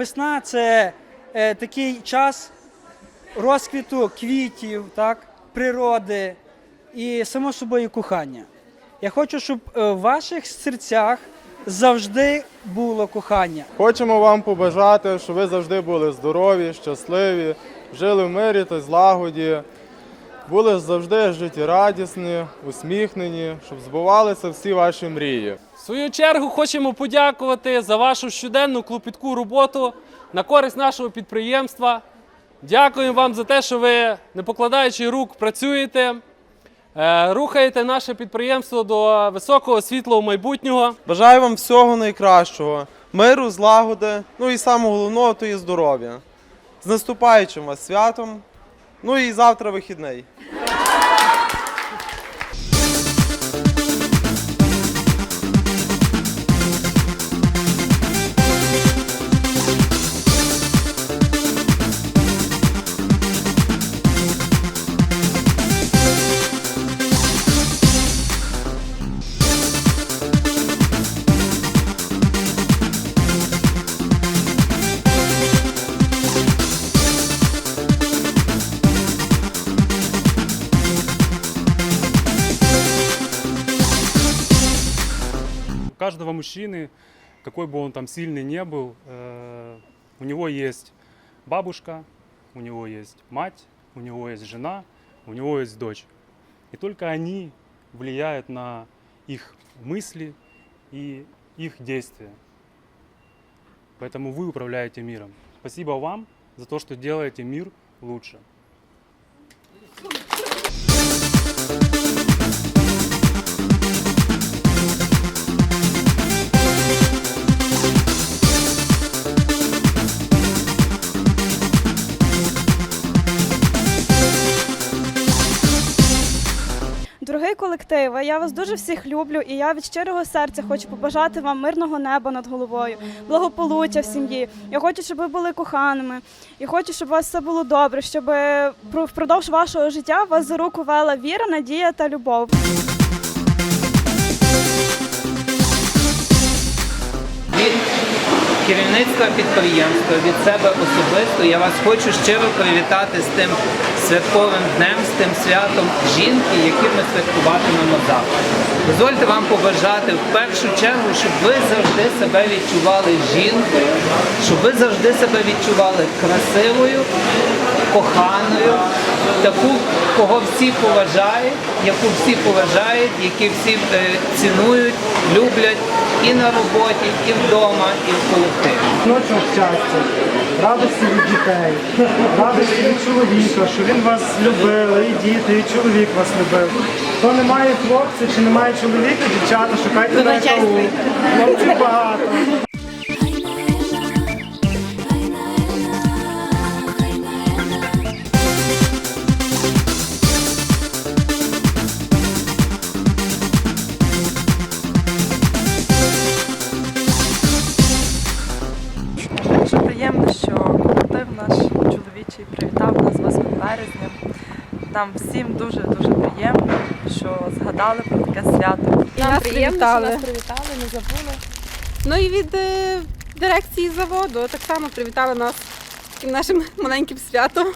Весна це е, такий час розквіту квітів, так, природи і само собою кохання. Я хочу, щоб е, в ваших серцях завжди було кохання. Хочемо вам побажати, щоб ви завжди були здорові, щасливі, жили в мирі та злагоді, були завжди життєрадісні, усміхнені, щоб збувалися всі ваші мрії. В свою чергу хочемо подякувати за вашу щоденну клопітку роботу на користь нашого підприємства. Дякуємо вам за те, що ви, не покладаючи рук, працюєте, е, рухаєте наше підприємство до високого світлого майбутнього. Бажаю вам всього найкращого, миру, злагоди, ну і самого головного то є здоров'я. З наступаючим вас святом. Ну і завтра вихідний. Каждого мужчины, какой бы он там сильный не был, э, у него есть бабушка, у него есть мать, у него есть жена, у него есть дочь. И только они влияют на их мысли и их действия. Поэтому вы управляете миром. Спасибо вам за то, что делаете мир лучше. Дорогий колектив, я вас дуже всіх люблю, і я від щирого серця хочу побажати вам мирного неба над головою, благополуччя в сім'ї. Я хочу, щоб ви були коханими, і хочу, щоб у вас все було добре, щоб про- впродовж вашого життя вас за руку вела віра, надія та любов. Керівництва підприємства, від себе особисто я вас хочу щиро привітати з тим святковим днем, з тим святом жінки, які ми святкуватимемо завтра. Дозвольте вам побажати в першу чергу, щоб ви завжди себе відчували жінкою, щоб ви завжди себе відчували красивою, коханою, таку, кого всі поважають, яку всі поважають, які всі е, цінують, люблять і на роботі, і вдома, і в колективі. Ночок щастя, радості від дітей, радості від чоловіка, що він вас любив, і діти, і чоловік вас любив. Хто не має хлопця чи не має чоловіка, дівчата, шукайте на САУ. Хлопців багато. Приємно, що колектив наш чоловічий привітав нас 8 березня. Нам всім дуже дуже приємно, що згадали про таке свято. Нам приємно, що нас привітали, не забули. Ну і від е, дирекції заводу так само привітали нас таким нашим маленьким святом.